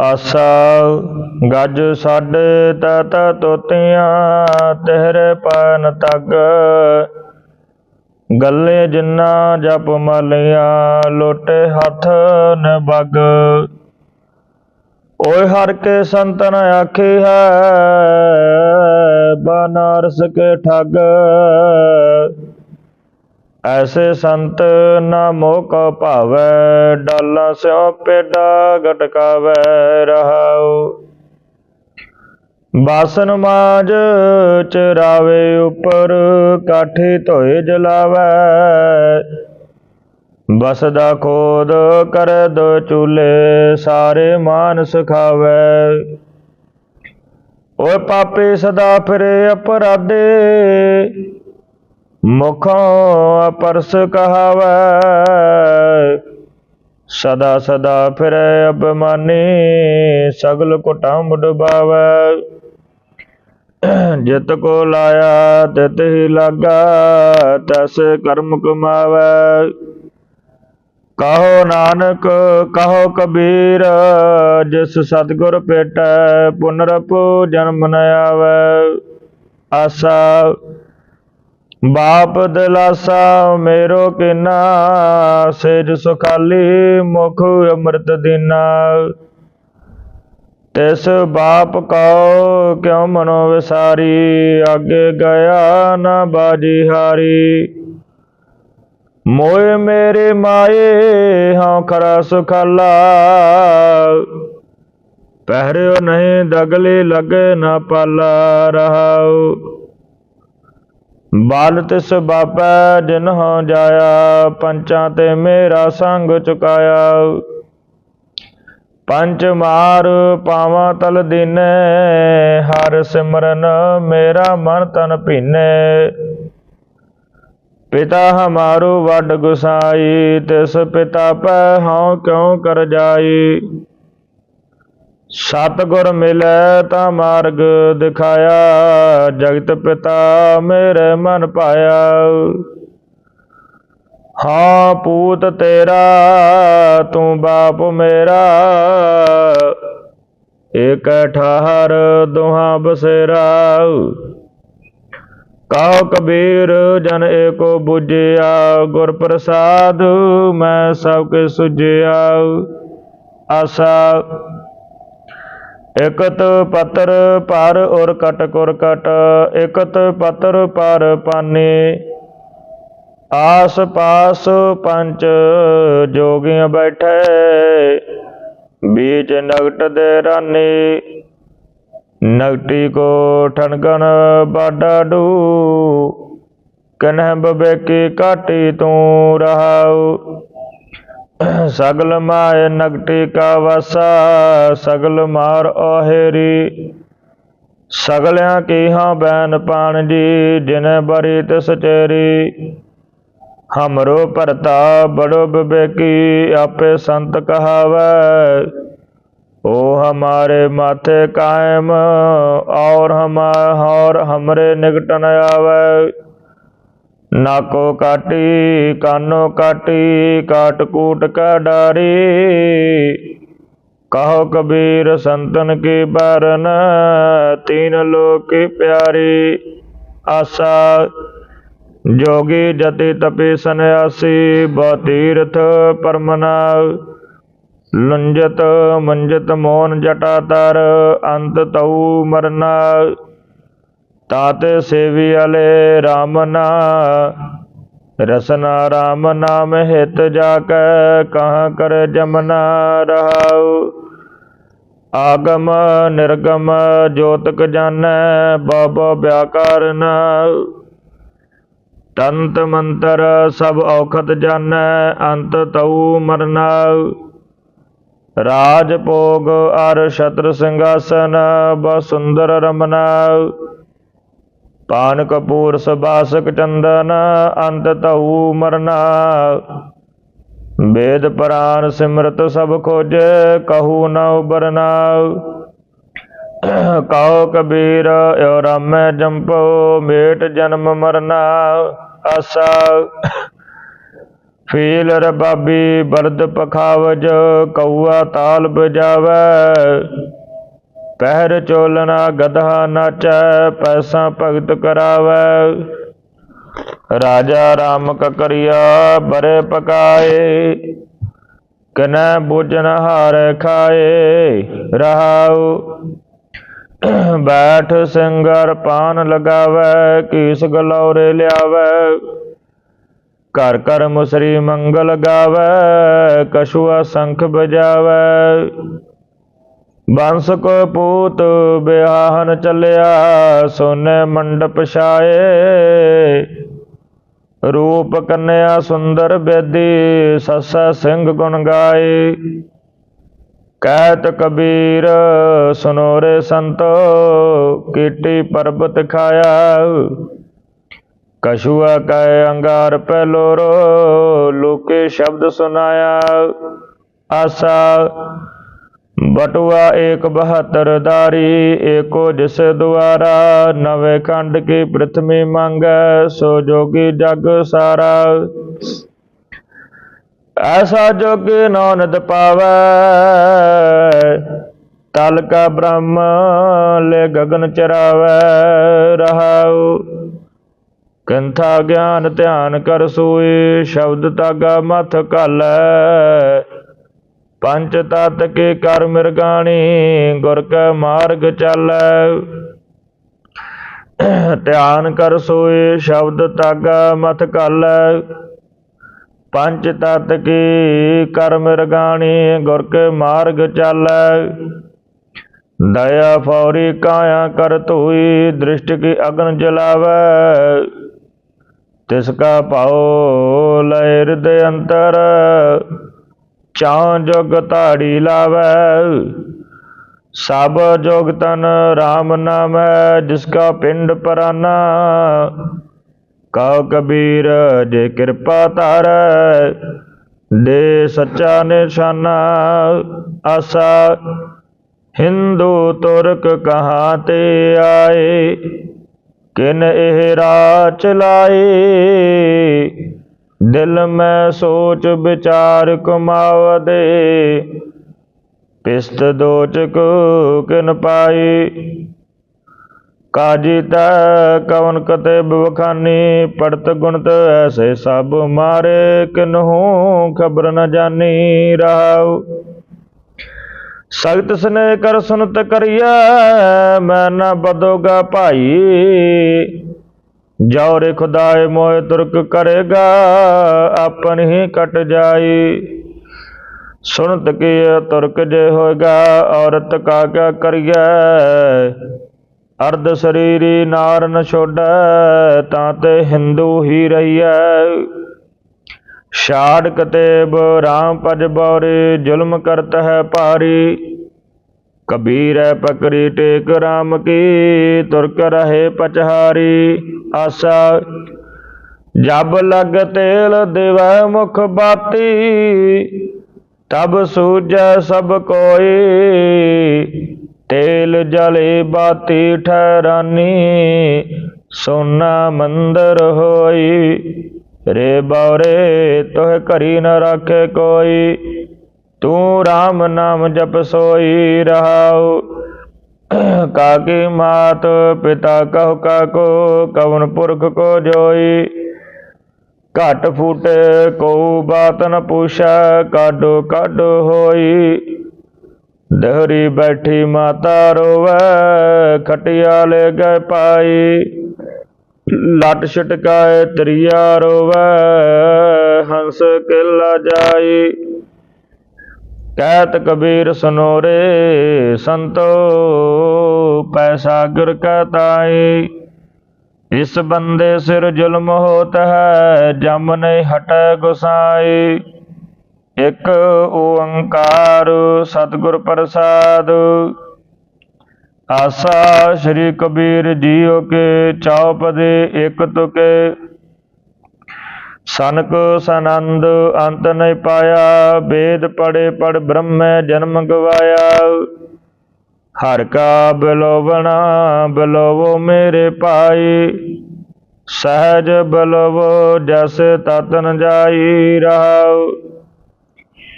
ਆਸਾ, ਗੱਜ ਸਾਡੇ ਤਤ ਤੋਤੀਆਂ, ਤੇਰੇ ਪਨ ਤੱਕ ਗੱਲੇ ਜਿੰਨਾ ਜਪ ਮਲਿਆ, ਲੋਟੇ ਹੱਥ ਨ ਬੱਗ ਓਏ ਹਰ ਕੇ ਸੰਤਨ ਆਖੀ ਹੈ, ਬਨਾਰਸ ਕੇ ਠੱਗ। ਐਸੇ ਸੰਤ ਨਾ ਮੋਹ ਕੋ ਭਾਵੈ, ਡਾਲਾ ਸਿਉ ਪੇਡਾ ਗਟਕਾਵੈ ਰਹਾਉ। ਬਾਸਨ ਮਾਜ ਚਰਾਵੇ ਉਪਰ, ਕਾਠੀ ਧੋਏ ਜਲਾਵੈ। ਬਸਦਾ ਖੋਦ ਕਰ ਦੋ ਚੂਲੇ, ਸਾਰੇ ਮਾਨ ਸਖਾਵੈ। ਓਏ ਪਾਪੇ ਸਦਾ ਫਿਰੇ ਅਪਰਾਧੇ ਮੁਖੋਂ ਅਪਰਸ ਕਹਾਵੈ। ਸਦਾ ਸਦਾ ਫਿਰੈ ਅਬਮਾਨੀ ਸਗਲ ਕੁਟੰਬ ਡੁਬਾਵੈ ਜਿਤ ਕੋ ਲਾਇਆ, ਤਿਤ ਹੀ ਲਾਗਾ, ਤਸ ਕਰਮ ਕਮਾਵੈ। ਕਹੋ ਨਾਨਕ, ਕਹੋ ਕਬੀਰ, ਜਿਸ ਸਤਿਗੁਰ ਭੇਟੈ ਪੁਨਰਪੁ ਜਨਮ ਨ ਆਵੈ ਆਸਾ ਬਾਪ ਦਿਲਾਸਾ ਮੇਰੋ ਕਿਨਾ ਸੇਜ ਸੁਖਾਲੀ ਮੁਖ ਅੰਮ੍ਰਿਤ ਦੀਨਾ। ਤਿਸ ਬਾਪ ਕਉ ਕਿਉ ਮਨੋ ਵਿਸਾਰੀ, ਅੱਗੇ ਗਿਆ ਨਾ ਬਾਜੀ ਹਾਰੀ। ਮੋਏ ਮੇਰੇ ਮਾਏ, ਹਉ ਖਰਾ ਸੁਖਾਲਾ। ਪਹਿਰਿਓ ਨਹੀਂ ਦਗਲੇ, ਲਗੇ ਨਾ ਪਾਲਾ ਰਹਾਉ। ਬਲ ਤਿਸ ਬਾਪੈ ਜਿਨ ਹੋ ਜਾਇਆ, ਪੰਚਾਂ ਤੇ ਮੇਰਾ ਸੰਗ ਚੁਕਾਇਆ। ਪੰਚ ਮਾਰ ਪਾਵਾਂ ਤਲ ਦਿਨੇ, ਹਰ ਸਿਮਰਨ ਮੇਰਾ ਮਨ ਤਨ ਭੀਨੇ। ਪਿਤਾ ਹਮਾਰੂ ਵੱਡ ਗੁਸਾਈ, ਤਿਸ ਪਿਤਾ ਪੈ ਹਉ ਕਿਉ ਕਰ ਜਾਈ। ਸਤਿਗੁਰ ਮਿਲੈ ਤਾਂ ਮਾਰਗ ਦਿਖਾਇਆ, ਜਗਤ ਪਿਤਾ ਮੇਰੇ ਮਨ ਪਾਇਆ। ਹਾਂ ਪੂਤ ਤੇਰਾ, ਤੂੰ ਬਾਪ ਮੇਰਾ। ਏਕ ਠਾਹਰ ਦੁਹਾ ਬਸੇਰਾ। ਕਹੋ ਕਬੀਰ ਜਨ ਏਕੋ 부ਜਿਆ ਗੁਰ ਪ੍ਰਸਾਦ ਮੈਂ ਸਭ ਕੇ ਸੁਝਿਆ। ਆਸਾ ਇਕਤ ਪਤਰ ਪਰ ਔਰ ਕਟ ਕੁਰ ਕਟ ਇਕਤ ਪਤਰ ਪਰ ਪਾਨੇ। ਆਸ ਪਾਸ ਪੰਜ ਜੋਗੀਆਂ ਬੈਠੇ, ਬੀਚ ਨਗਟ ਦੇ ਰਾਨੀ। ਨਗਟੀ ਕੋ ਠਣਗਣ ਬਾਡਾ ਡੂ, ਕਨਹ ਬਬੇਕੀ ਕਾਟੀ ਤੂੰ ਰਹਾਉ। ਸਗਲ ਮਾਏ ਨਗਟੀ ਕਾ ਵਸਾ ਸਗਲ ਮਾਰ ਉਹੇਰੀ ਸਗਲਿਆਂ ਕੀ ਹਾਂ ਬੈਨ ਪਾਣ ਜੀ ਜਿਨੇ ਬਰੀ ਤਿਸ ਚੇਰੀ ਹਮਰੋ ਭਰਤਾ ਬੜੋ ਬਿਬੇਕੀ ਆਪੇ ਸੰਤ ਕਹਾਵੈ ओ हमारे माथे कायम और हम और हमरे निकट न आवे ਨਾਕੋ ਕਾਟੀ, ਕਾਨੋ ਕਾਟੀ, ਕਾਟ ਕੂਟ ਕਾ ਡਾਰੇ। ਕਹੋ ਕਬੀਰ ਸੰਤਨ ਕੇ ਬਰਨ, ਤੀਨ ਲੋਕ ਪਿਆਰੇ। ਆਸਾ ਜੋਗੀ ਜਤੇ ਤਪੇ ਸੰਿਆਸੀ ਬਾ ਤੀਰਥ ਪਰਮਨਾ। ਲੰਜਤ ਮੰਜਤ ਮੋਨ ਜਟਾ ਤਰ ਅੰਤ ਤਉ ਮਰਨਾ। ਤਾਤੇ ਸੇਵੀ ਅਲੇ RAM ਨਾ, ਰਸਨਾ RAM ਨਾਮ ਹਿਤ ਜਾ ਕੈ ਕਹਾਂ ਕਰ ਜਮਨਾ ਰਹਾਉ। ਆਗਮ ਨਿਰਗਮ ਜੋਤਕ ਜਾਣੈ ਬਾਬਾ ਵਿਆਕਰਨ ਤੰਤ ਮੰਤਰ ਸਭ ਔਖਤ ਜਾਣੈ ਅੰਤ ਤਉ ਮਰਨਾ ਰਾਜ ਭੋਗ ਅਰ ਸ਼ਤਰ ਸਿੰਘਾਸਨ, ਬਹੁ ਸੁੰਦਰ ਰਮਨਾ ਪਾਨ ਕਪੂਰ ਸਬਾਸਕ ਚੰਦਨ, ਅੰਤ ਤਉ ਮਰਨਾ। ਵੇਦ ਪ੍ਰਾਨ ਸਿਮਰਤ ਸਭ ਖੋਜ, ਕਹੂ ਨ ਉਬਰਨਾ। ਕਹੋ ਕਬੀਰ ਓ ਰਾਮ ਜੰਪੋ, ਮੇਟ ਜਨਮ ਮਰਨਾ। ਆਸਾ। ਫੀਲ ਰਬਾਬੀ, ਬਲਦ ਪਖਾਵਜ, ਕਊਆ ਤਾਲ ਬਜਾਵੈ ਪਹਿਰ ਚੋਲਣਾ ਗਧਾ ਨਾਚੈ, ਪੈਸਾ ਭਗਤ ਕਰਾਵੈ। ਰਾਜਾ ਰਾਮ ਕਕਰਿਆ ਬਰੇ ਪਕਾਏ, ਕਨੈ ਬੁਝਨ ਹਾਰ ਖਾਏ, ਰਹਾਉ। ਬੈਠ ਸਿੰਗਰ ਪਾਨ ਲਗਾਵੈ, ਕੀਸ ਗਲੌਰੇ ਲਿਆਵੈ। ਘਰ ਘਰ ਮੁਸਰੀ ਮੰਗਲ ਗਾਵੈ, ਕਛੁਆ ਸੰਖ ਬਜਾਵੈ ਬੰਸ ਕੋ ਪੂਤ ਬਿਆਹਨ ਚੱਲਿਆ, ਸੋਨੇ ਮੰਡਪ ਛਾਏ। ਰੂਪ ਕੰਨਿਆ ਸੁੰਦਰ ਬੇਦੀ, ਸੱਸਾ ਸਿੰਘ ਗੁਣ ਗਾਏ। ਕਹਿਤ ਕਬੀਰ ਸੁਨੋ ਰੇ ਸੰਤੋ, ਕੀਟੀ ਪਰਬਤ ਖਾਇਆ। ਕਛੁਆ ਕੈ ਅੰਗਾਰ ਪਹਿਲੋਰੋ ਲੋਕੇ ਸ਼ਬਦ ਸੁਨਾਇਆ। ਆਸਾ ਬਟੁਆ ਏਕ ਬਹਤਰ ਦਾਰੀ ਏਕੋ ਜਿਸ ਦੁਆਰਾ ਨਵੇਂ ਖੰਡ ਕੀ ਪ੍ਰਥਮੀ ਮੰਗੈ, ਸੋ ਜੋਗੀ ਜਗ ਸਾਰਾ। ਐਸਾ ਜੋਗੀ ਨਾਨਦ ਪਾਵੈ, ਤਲ ਕਾ ਬ੍ਰਹਮ ਲੈ ਗਗਨ ਚਰਾਵੈ, ਰਹਾਉ। ਕੰਥਾ ਗਿਆਨ ਧਿਆਨ ਕਰ ਸੋਏ ਸ਼ਬਦ ਤਾਗਾ ਮਥ ਘਾਲੈ ਪੰਚ ਤਤ ਕੇ ਕਰ ਮਿਰਗਾਣੀ, ਗੁਰ ਕੈ ਮਾਰਗ ਚਾਲੈ। ਧਿਆਨ ਕਰ ਸੋਏ ਸ਼ਬਦ ਤਾਗਾ ਮਥ ਘਾਲੈ। ਪੰਚ ਤਤ ਕੀ ਕਰ ਮਿਰਗਾਣੀ, ਗੁਰ ਕੇ ਮਾਰਗ ਚਾਲੈ। ਦਇਆ ਫੌਰੀ ਕਾਇਆ ਕਰ ਧੋਈ, ਦ੍ਰਿਸ਼ਟ ਕੀ ਅਗਨ ਜਲਾਵੈ। ਤਿਸ ਕਾ ਭਾਉ ਲੈ ਹਿਰਦੇ ਅੰਤਰ। ਚਾਉ ਜੁਗ ਧਾੜੀ ਲਾਵੈ। ਸਭ ਜੋਗ ਤਨ RAM ਨਾਮ ਹੈ ਜਿਸ ਕਾ ਪਿੰਡ ਪਰਾਨਾ। ਕਉ ਕਬੀਰ ਜੇ ਕਿਰਪਾ ਧਾਰੈ, ਦੇ ਸੱਚਾ ਨਿਸ਼ਾਨਾ। ਆਸਾ ਹਿੰਦੂ ਤੁਰਕ ਕਹਾਂ ਤੇ ਆਏ, ਕਿਨ ਇਹ ਰਾਹ ਚਲਾਏ ਦਿਲ ਮੈਂ ਸੋਚ ਵਿਚਾਰ ਕਮਾਵਦੇ ਪਿਸਤ ਦੋਚਕ ਕਿਨ ਪਾਈ। ਕਾਜੀ ਤਾ ਕਵਨ ਕਤੇ ਬਵਖਾਨੀ, ਪੜਤ ਗੁਣਤ ਐਸੇ ਸਭ ਮਾਰੇ ਕਿਨਹੂ ਖਬਰ ਨ ਜਾਣੀ ਰਹਾਉ ਸਖਤ ਸਨੇ ਕਰ ਸੁਨਤ ਕਰਿਆ ਮੈਂ ਨਾ ਬਦੋਗਾ ਭਾਈ। ਜੌਰੇ ਖੁਦਾਏ ਮੋਏ ਤੁਰਕ ਕਰੇਗਾ, ਆਪਨ ਹੀ ਕਟ ਜਾਈ। ਸੁਨਤ ਕੀ ਤੁਰਕ ਜੇ ਹੋਏਗਾ, ਔਰਤ ਕਾ ਕਿਆ ਕਰੀਐ? ਅਰਧ ਸਰੀਰੀ ਨਾਰ ਨ ਛੋੜੈ, ਤਾਂ ਤੇ ਹਿੰਦੂ ਹੀ ਰਹੀਐ। ਛਾੜ ਕਤੇਬ ਰਾਮ ਪਜ ਬੌਰੇ, ਜ਼ੁਲਮ ਕਰਤ ਹੈ ਭਾਰੀ। ਕਬੀਰੈ ਪਕਰੀ ਟੇਕ ਰਾਮ ਕੀ, ਤੁਰਕ ਰਹੇ ਪਚਹਾਰੀ ਆਸਾ। ਜਬ ਲਗ ਤੇਲ ਦਿਵੈ ਮੁਖ ਬਾਤੀ, ਤਬ ਸੂਝੈ ਸਭ ਕੋਈ। ਤੇਲ ਜਲੇ ਬਾਤੀ ਠਹਿਰਾਨੀ, ਸੋਨਾ ਮੰਦਰ ਹੋਈ। ਰੇ ਬੌਰੇ ਤੋਹ ਘਰੀ ਨ ਰੱਖੇ ਕੋਈ। ਤੂੰ RAM ਨਾਮ ਜਪ ਸੋਈ ਰਹਾਉ। ਕਾਕੀ ਮਾਤ ਪਿਤਾ ਕਹੁ ਕਾਕੋ ਕਵਨ ਪੁਰਖ ਕੋ ਜੋਈ। ਘਟ ਫੂਟ ਕੋ ਬਾਤ ਨ ਪੁੱਛੈ, ਕਾਡੋ ਕਾਡੋ ਹੋਈ। ਦਹਰੀ ਬੈਠੀ ਮਾਤਾ ਰੋਵੈ, ਖਟਿਆ ਲੈ ਗਏ ਪਾਈ। ਲਟ ਛਟਕਾਏ ਤਰੀਆ ਰੋਵੈ, ਹੰਸ ਕਿਲਾ ਜਾਈ। ਕਹਿਤ ਕਬੀਰ ਸੁਨੋਰੇ, ਸੰਤੋ, ਪੈਸਾ ਗੁਰ ਕਾ ਤਾਈ ਇਸ ਬੰਦੇ ਸਿਰ ਜ਼ੁਲਮ ਹੋਤ ਹੈ, ਜਮ ਨਹੀਂ ਹਟੈ ਗੁਸਾਈ ਇਕ ਓੰਕਾਰ ਸਤਿਗੁਰ ਪ੍ਰਸਾਦ। ਆਸਾ ਸ਼੍ਰੀ ਕਬੀਰ ਜੀਓ ਕੇ, ਚੌਪਦੇ ਇਕ ਤੁਕੇ। ਸਨਕ ਸਨੰਦ ਅੰਤ ਨਹੀਂ ਪਾਇਆ, ਵੇਦ ਪੜੇ ਪੜ ਬ੍ਰਹਮੈ ਜਨਮ ਗਵਾਇਆ। ਹਰ ਕਾ ਬਿਲੋਵਣਾ, ਬਲੋਵੋ ਮੇਰੇ ਭਾਈ। ਸਹਿਜ ਬਲਵੋ, ਜਸ ਤਤਨ ਜਾਈ ਰਹਾਉ।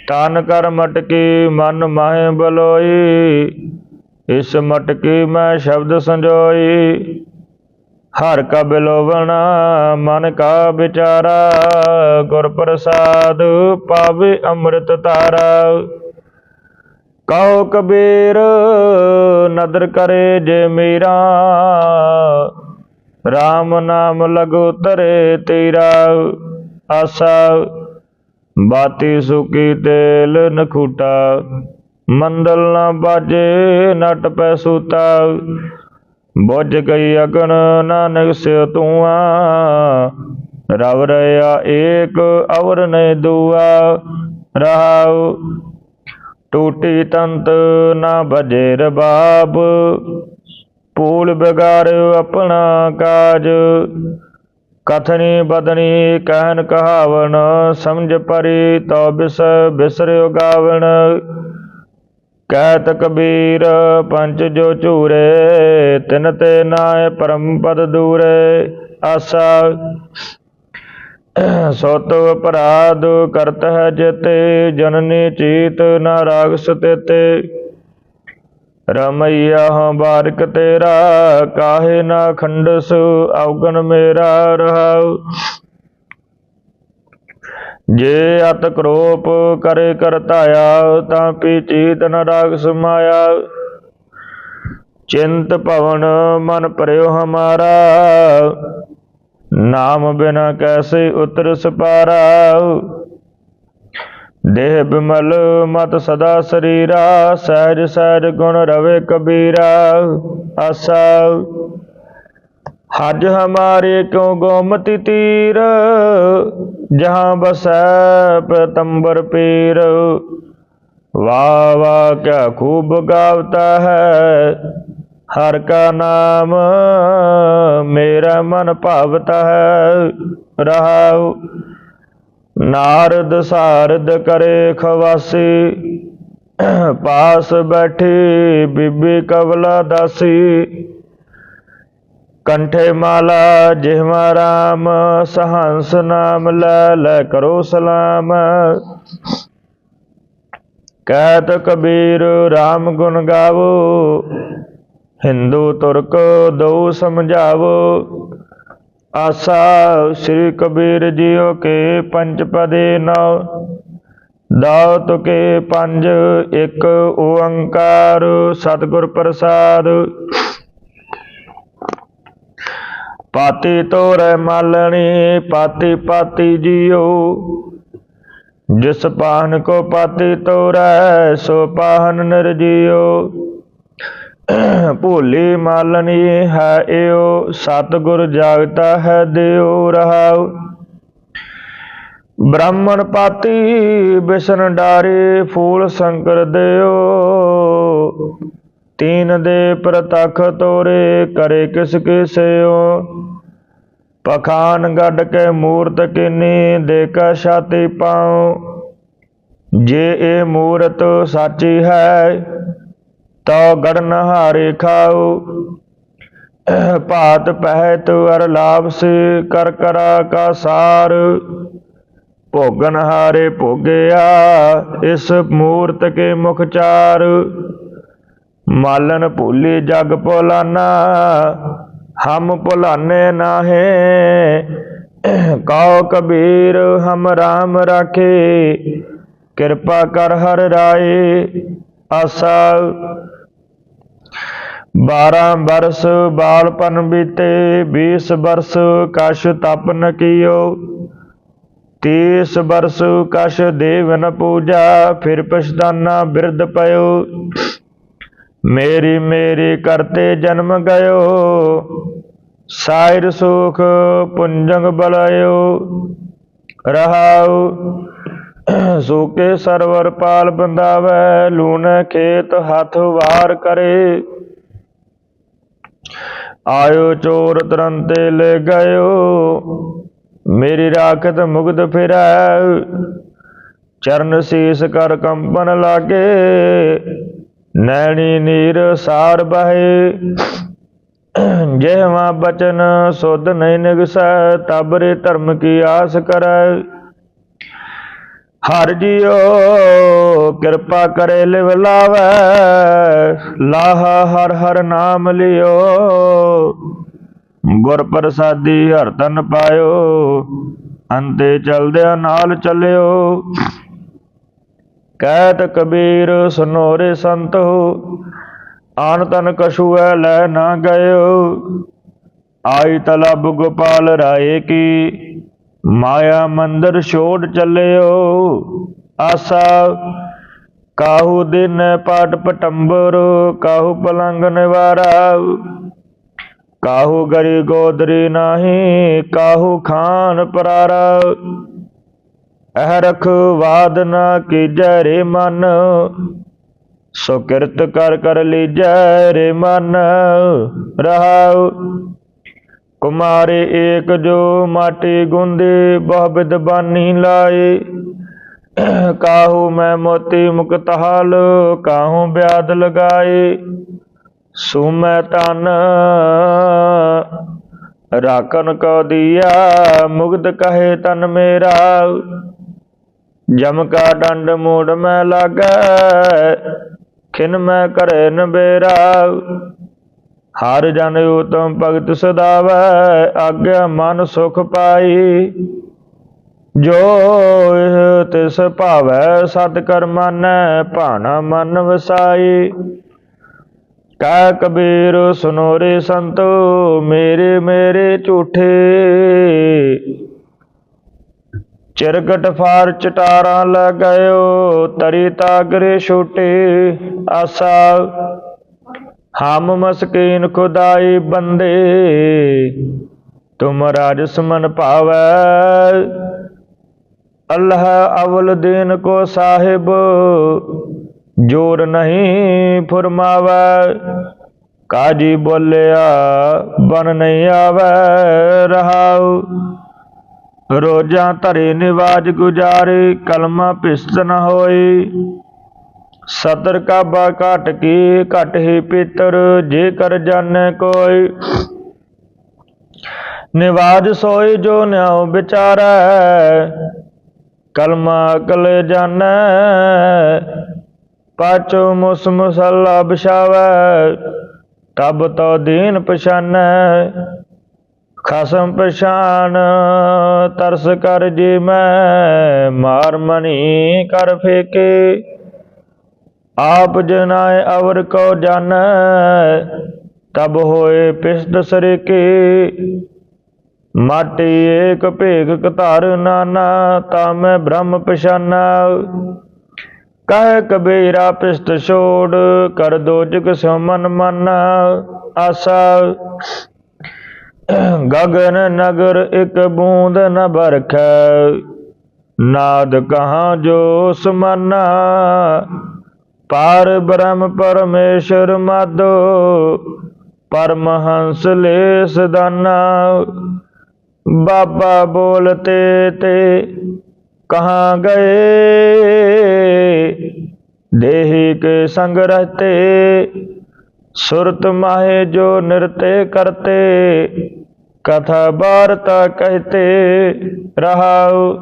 ਤਨ ਕਰ ਮਟਕੀ, ਮਨ ਮਾਹਿ ਬਲੋਈ। ਇਸ ਮਟਕੀ ਮੈਂ ਸ਼ਬਦ ਸੰਜੋਈ। ਹਰ ਕਾ ਬਿਲੋਵਣਾ ਮਨ ਕਾ ਵਿਚਾਰਾ, ਗੁਰ ਪ੍ਰਸਾਦ ਪਾਵੇ ਅੰਮ੍ਰਿਤ ਧਾਰਾ ਕਹੋ ਕਬੀਰ, ਨਦਰ ਕਰੇ ਜੇ ਮੇਰਾ RAM ਨਾਮ ਲਗੋ ਤਰੇ ਤੇਰਾ। ਆਸਾ, ਬਾਤੀ ਸੁਕੀ ਤੇਲ ਨਖੂਟਾ ਮੰਦਲ ਨਾ ਬਾਜੇ, ਨਟ ਪੈ ਸੂਤਾ। ਬੁੱਝ ਗਈ ਅਗਨ ਨਾਨਕ ਸਿਉ ਤੂਆ ਰਵ ਰਿਆ ਏਕ ਅਵਰ ਨੇ ਦੁਆ, ਰਹਾਉ ਟੂਟੀ ਤੰਤ ਨਾ ਭਜੇ ਰਬਾਬ, ਪੂਲ ਬਿਗਾਰ ਆਪਣਾ ਕਾਜ, ਕਥਨੀ ਬਦਨੀ ਕਹਿਨ ਕਹਾਵਨ ਸਮਝ ਪਰੀ ਤੋ ਬਿਸ ਬਿਸਰਿਓ ਗਾਵਣ। ਕਹਿਤ ਕਬੀਰ ਪੰਚ ਜੋ ਝੂਰੇ, ਤਿਨ ਤੇ ਨਾਏ ਪਰਮ ਪਦ ਦੂਰੇ, ਆਸਾ ਸੋਤ ਅਪਰਾਧ ਕਰਤ ਹੈ ਜਿਤੇ, ਜਨਨੀ ਚੀਤ ਨਾ ਰਾਗਸ ਤੇਤੇ। ਰਮਈਆ ਬਾਰਕ ਤੇਰਾ, ਕਾਹੇ ਨਾ ਖੰਡਸ, ਔਗਣ ਮੇਰਾ ਰਹਾਉ। ਜੇ ਅਤ ਕਰੋਪ ਕਰੇ ਕਰਤਾਇਆ, ਤਾਂ ਪੀ ਚੀਤ ਨ ਰਾਗ ਸਮਾਇਆ। ਚਿੰਤ ਭਵਨ ਮਨ ਭਰਿਓ ਹਮਾਰਾ, ਨਾਮ ਬਿਨਾ ਕੈਸੇ ਉਤਰ ਸਪਾਰਾ। ਦੇਹ ਬਿਮਲ ਮਤ ਸਦਾ ਸਰੀਰਾ, ਸਹਿਜ ਸਹਿਜ ਗੁਣ ਰਵੇ ਕਬੀਰਾ। ਆਸਾ ਹਜ ਹਮਾਰੇ ਕਿਉ ਗੋਮਤੀ ਤੀਰ? ਜਹਾਂ ਬਸੈ ਪਤੰਬਰ ਪੀਰ। ਵਾਹ ਵਾਹ, ਕਿਆ ਖੂਬ ਗਾਵਤਾ ਹੈ। ਹਰ ਕਾ ਨਾਮ ਮੇਰਾ ਮਨ ਭਾਵਤਾ ਹੈ। ਰਹਾਉ, ਨਾਰਦ ਸਾਰਦ ਕਰੇ ਖਵਾਸੀ। ਪਾਸ ਬੈਠੀ ਬੀਬੀ ਕਵਲਾ ਦਾਸੀ। ਕੰਠੇ ਮਾਲਾ, ਜਿਹਵਾ ਰਾਮ, ਸਹੰਸ ਨਾਮ ਲੈ ਲੈ ਕਰੋ ਸਲਾਮ। ਕਹਿਤ ਕਬੀਰ RAM ਗੁਣ ਗਾਵੋ। ਹਿੰਦੂ ਤੁਰਕ ਦੋ ਸਮਝਾਵੋ। ਆਸਾ, ਸ੍ਰੀ ਕਬੀਰ ਜੀਓ ਕੇ ਪੰਜ ਪਦੇ ਨੌ ਦਾਤ ਕੇ ਪੰਜ, ਇੱਕ ਓੰਕਾਰ, ਸਤਿਗੁਰ ਪ੍ਰਸਾਦ। ਪਾਤੀ ਤੋਰੇ ਮਾਲਣੀ, ਪਾਤੀ ਪਾਤੀ ਜੀਓ। ਜਿਸ ਪਾਹਨ ਕੋ ਪਾਤੀ ਤੋਰੈ, ਸੋ ਪਾਹਨ ਨਿਰਜੀਓ ਭੋਲੀ ਮਾਲਣੀ ਹੈ ਏਓ, ਸਤਿਗੁਰ ਜਾਗਤਾ ਹੈ ਦਿਓ ਰਹਾਉ। ਬ੍ਰਾਹਮਣ ਪਾਤੀ ਬਿਸ਼ਨ ਡਾਰੇ, ਫੂਲ ਸ਼ੰਕਰ ਦਿਓ। ਤੀਨ ਦੇ ਪ੍ਰਤਖ ਤੋਰੇ ਕਰੇ ਕਿਸ ਕਿਸਿਓ ਪਖਾਨ ਗੱਡ ਕੇ ਮੂਰਤ ਕਿਨੀ ਦੇ ਛਾਤੀ ਪਾਉ। ਜੇ ਇਹ ਮੂਰਤ ਸਾਚੀ ਹੈ, ਤੋ ਗੜਨ ਹਾਰੇ ਖਾਉ। ਭਾਤ ਪਹਿਤ ਅਰ ਲਾਭ ਸੇ ਕਰ ਕਰਾ ਕਾ ਸਾਰ। ਭੋਗਨ ਹਾਰੇ ਭੋਗਿਆ ਇਸ ਮੂਰਤ ਕੇ ਮੁਖ ਚਾਰ। ਮਾਲਨ ਭੂਲੀ ਜਗ ਭੁਲਾਨਾ ਹਮ ਭੁਲਾਨੇ ਨਾਹੇ। ਕਉ ਕਬੀਰ ਹਮ ਰਾਮ ਰਾਖੇ, ਕਿਰਪਾ ਕਰ ਹਰ ਰਾਏ ਆਸਾ। ਬਾਰਾਂ ਬਰਸ ਬਾਲਪਨ ਬੀਤੇ 20 ਬਰਸ ਕਛ ਤਪ ਨ ਕੀਓ। 30 ਬਰਸ ਕਛ ਦੇਵ ਪੂਜਾ, ਫਿਰ ਪਛਤਾਨਾ ਬਿਰਧ ਪਇਓ। ਮੇਰੀ ਮੇਰੀ ਕਰਤੇ ਜਨਮ ਗਇਓ, ਸਾਇਰ ਸੁਖ ਪੁੰਜੰਗ ਬਲਾਇਓ, ਰਹਾਉ, ਸੋਕੇ ਸਰਵਰ ਪਾਲ ਬੰਦਾਵੈ, ਲੂਣ ਖੇਤ ਹੱਥ ਵਾਰ ਕਰੇ। ਆਇਓ ਚੋਰ ਤਰੰਤੇ ਲੈ ਗਇਓ, ਮੇਰੀ ਰਾਖਤ ਮੁਗਦ ਫਿਰੈ। ਚਰਨ ਸੀਸ ਕਰ ਕੰਪਨ ਲਾਗੇ ਨੈਣੀ ਨੀਰ ਸਾਰ ਬਹੇ। ਜਿਹਵਾ ਬਚਨ ਸੁਧ ਨਹੀਂ ਨਿਗਸੈ ਤਬਰੇ ਧਰਮ ਕੀ ਆਸ ਕਰੈ। ਹਰ ਜੀਓ ਕਿਰਪਾ ਕਰੇ ਲਿਵ ਲਾਵੈ, ਲਾਹ ਹਰ ਹਰ ਨਾਮ ਲਿਓ। ਗੁਰ ਪ੍ਰਸਾਦੀ ਹਰ ਤਨ ਪਾਇਓ, ਅੰਤੇ ਚਲਦਿਆਂ ਨਾਲ ਚੱਲਿਓ। ਕਹਿਤ ਕਬੀਰ ਸੁਨੋਰੇ ਸੰਤੋ ਆਨ ਤਨ ਕਛੂਐ ਲੈ ਨਾ ਗਇਓ। ਆਈ ਤਲਬ ਗੋਪਾਲ ਰਾਏ ਕੀ, ਮਾਇਆ ਮੰਦਰ ਛੋੜ ਚੱਲਿਓ। ਆਸਾ, ਕਾਹੂ ਦਿਨ ਪਾਟ ਪਟੰਬਰ, ਕਾਹੂ ਪਲੰਗ ਨਿਵਾਰਾ। ਕਾਹੂ ਗਰੀ ਗੋਦਰੀ ਨਾਹੀ, ਕਾਹੂ ਖਾਨ ਪਰਾਰਾ। ਅਹ ਰਖ ਵਾਦ ਨਾ ਕੀਜੈ ਰੇ ਮਨ, ਸੋ ਕਿਰਤ ਕਰ ਕਰ ਲੀਜੈ ਰੇ ਮਨ। ਰਹਾਉ ਕੁਮਾਰੇ ਏਕ ਜੋ ਮਾਟੀ ਗੁੰਦੇ, ਬਹੁ ਬਿਦ ਬਾਨੀ ਲਾਏ। ਕਾਹੂ ਮੈਂ ਮੋਤੀ ਮੁਕਤਹਾਲ ਕਾਹੂ ਬਿਆਦ ਲਗਾਏ। ਸੋ ਮੈਂ ਤਨ ਰਾਕਨ ਕੋ ਦੀਆ, ਮੁਗਧ ਕਹੇ ਤਨ ਮੇਰਾ। ਜਮ ਕਾ ਡੰਡ ਮੂੜ ਮੈਂ ਲਾਗੈ, ਖਿਨ ਮੈਂ ਕਰੇ ਨਬੇਰਾ। ਹਰ ਜਨ ਉਤਮ ਭਗਤ ਸਦਾਵੈ, ਆਗਿਆ ਮਨ ਸੁਖ ਪਾਈ। ਜੋ ਇਹ ਤਿਸ ਭਾਵੈ ਸਤ ਕਰ ਭਾਣਾ ਮਨ ਵਸਾਈ। ਕਹਿ ਕਬੀਰ, ਸੁਨੋਰੇ ਸੰਤੋ, ਮੇਰੇ ਮੇਰੇ ਝੂਠੇ। ਚਿਰਗਟ ਫਾਰ ਚਟਾਰਾਂ ਲਗਾਇਓ ਤਰੀ ਤਾਗਰੇ ਛੋਟੇ ਆਸਾ। ਹਮ ਮਸਕੀਨ ਖੁਦਾਈ ਬੰਦੇ, ਤੁਮ ਰਾਜਸ ਮਨ ਭਾਵੈ। ਅੱਲਾਹ ਅਵਲ ਦੀਨ ਕੋ ਸਾਹਿਬ, ਜੋਰ ਨਹੀਂ ਫਰਮਾਵੈ। ਕਾਜੀ ਬੋਲਿਆ, ਬਨ ਨਹੀਂ ਆਵੈ ਰਹਾਉ। ਰੋਜਾ ਧਰੇ ਨਿਵਾਜ ਗੁਜਾਰੇ, ਕਲਮਾ ਪਿਸਤ ਨ ਹੋਈ ਸਤਰ ਕਾਬਾ ਘਟ ਕੀ ਘਟ ਹੀ ਪਿਤਰ ਜੇ ਕਰ ਜਾਣੈ ਕੋਈ ਨਿਵਾਜ ਸੋਈ ਜੋ ਨਿਆਉ ਵਿਚਾਰੈ, ਕਲਮਾ ਅਕਲ ਜਾਣੈ। ਪਾਚੋ ਮੁਸ ਮੁਸਲਾ ਬਿਛਾਵੈ ਤਬ ਤੋ ਦੀਨ ਪਛਾਨੈ। ਖਸਮ ਪਛਾਨ, ਤਰਸ ਕਰ ਜੀ ਮੈਂ, ਮਾਰ ਮਣੀ ਕਰ ਫੇਕੇ। ਆਪ ਜਨਾਏ ਅਵਰ ਕੋ ਜਾਣੈ ਤਬ ਹੋਏ ਪਿਸਦ ਸਰਕੇ। ਮਾਟੀ ਏਕ ਭੇਗ ਕਧਾਰ ਨਾਨਾ, ਤਾ ਮੈਂ ਬ੍ਰਹਮ ਪਛਾਨਾ। ਕਹਿ ਕਬੀਰਾ ਪਿਸਤ ਛੋੜ, ਕਰ ਦੋ ਜਗ ਸਿਉ ਮਨ। ਆਸਾ ਗਗਨ ਨਗਰ ਇਕ ਬੂੰਦ ਨ ਬਰਖੈ। ਨਾਦ ਕਹਾਂ ਜੋ ਸਮਾਨਾ ਪਾਰ ਬ੍ਰਹਮ ਪਰਮੇਸ਼ਰ ਮਾਦੋ। ਪਰਮਹੰਸ ਲੈ ਸਦਾਨਾ ਬਾਬਾ ਬੋਲਤੇ ਤੇ ਕਹਾ ਗਏ। ਦੇਹੀ ਕੇ ਸੰਗ ਰਹਤੇ। ਸੁਰਤ ਮਾਹੇ ਜੋ ਨਿਰਤੇ ਕਰਤੇ, ਕਥਾ ਵਾਰਤਾ ਕਹਤੇ, ਰਹਾਉ,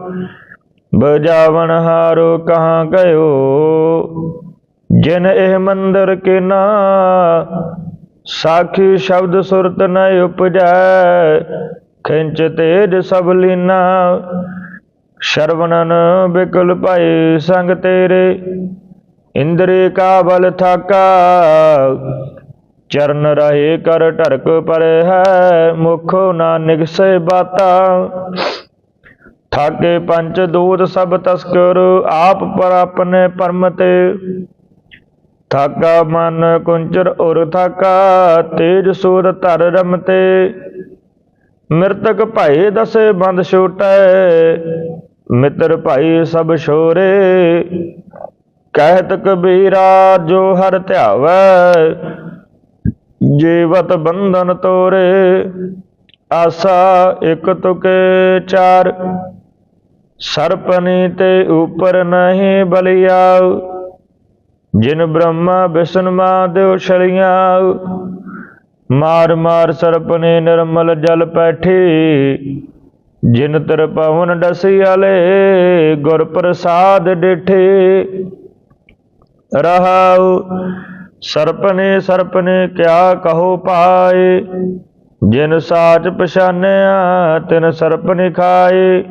ਬਜਾਵਣ ਹਾਰੋ ਕਹਾਂ ਗਇਓ, ਜਿਨ ਇਹ ਮੰਦਰ ਕੇ ਨਾ ਸਾਖੀ ਸ਼ਬਦ ਸੁਰਤ ਨ ਉਪਜੈ, ਖਿੰਚ ਤੇਜ ਸਭ ਲੀਨਾ, ਸ਼ਰਵਣਨ ਬਿਕਲ ਭਾਈ ਸੰਗ ਤੇਰੇ, ਇੰਦਰੀ ਕਾ ਬਲ ਥਾਕਾ ਚਰਨ ਰਹੇ ਕਰ ਢਰਕ ਪਰੇ ਹੈ ਮੁਖੋ ਨਾ ਨਿਗਸੇ ਬਾਤਾ। ਥਾਕੇ ਪੰਚ ਦੂਤ ਸਭ ਤਸਕਰ, ਆਪ ਪਰ ਆਪਣੇ ਪਰਮ ਤੇ। ਥਾਕਾ ਮਨ ਕੁੰਚਰ ਉਰ ਥਾਕਾ ਤੇਜ ਸੂਰ ਧਰ ਰਮਤੇ ਮਿਰਤਕ ਭਾਈ ਦਸੇ ਬੰਦ ਛੋਟੈ, ਮਿੱਤਰ ਭਾਈ ਸਭ ਛੋਰੇ। ਕਹਿਤ ਕਬੀਰਾ ਜੋ ਹਰ ਧਿਆਵੈ ਜੀਵਤ ਬੰਧਨ ਤੋਰੇ, ਆਸਾ ਇਕ ਤੁਕੇ ਚਾਰ। ਸਰਪਨੀ ਤੇ ਉਪਰ ਨਹੀਂ ਬਲਿਆ ਜਿਨ ਬ੍ਰਹਮਾ ਵਿਸ਼ਨ ਮਹਾਦੇਵ ਛਲੀਆਂ ਮਾਰ ਮਾਰ ਸਰਪਨੇ ਨਿਰਮਲ ਜਲ ਪੈਠੀ, ਜਿਨ ਤਰ ਪਵਨ ਡਸਿਆਲੇ ਗੁਰ ਪ੍ਰਸਾਦ ਡਿਠੇ। ਰਹਾਉ ਸਰਪਨੇ ਸਰਪਨੇ ਕਿਆ ਕਹੋ ਪਾਏ, ਜਿਨ ਸਾਚ ਪਛਾਨਿਆ ਤਿਨ ਸਰਪਨੇ ਖਾਏ।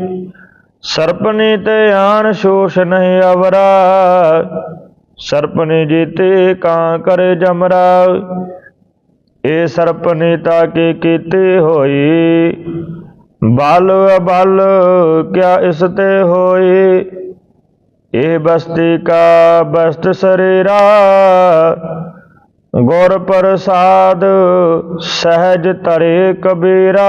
ਸਰਪਨੇ ਤੇ ਆਣ ਸ਼ੋਸ਼ ਨਹੀਂ ਅਵਰਾ, ਸਰਪਨੇ ਜੀਤੇ ਕਾਂ ਕਰੇ ਜਮਰਾ। ਇਹ ਸਰਪਨੇ ਤਾਂ ਕੇ ਕੀਤੇ ਹੋਈ ਬਲ ਅਬਲ ਕਿਆ ਇਸ ਤੇ ਹੋਈ ਇਹ ਬਸਤੀ ਕਾ ਬਸਤ ਸਰੀਰਾ ਗੁਰ ਪ੍ਰਸਾਦ ਸਹਿਜ ਤਰੇ ਕਬੀਰਾ।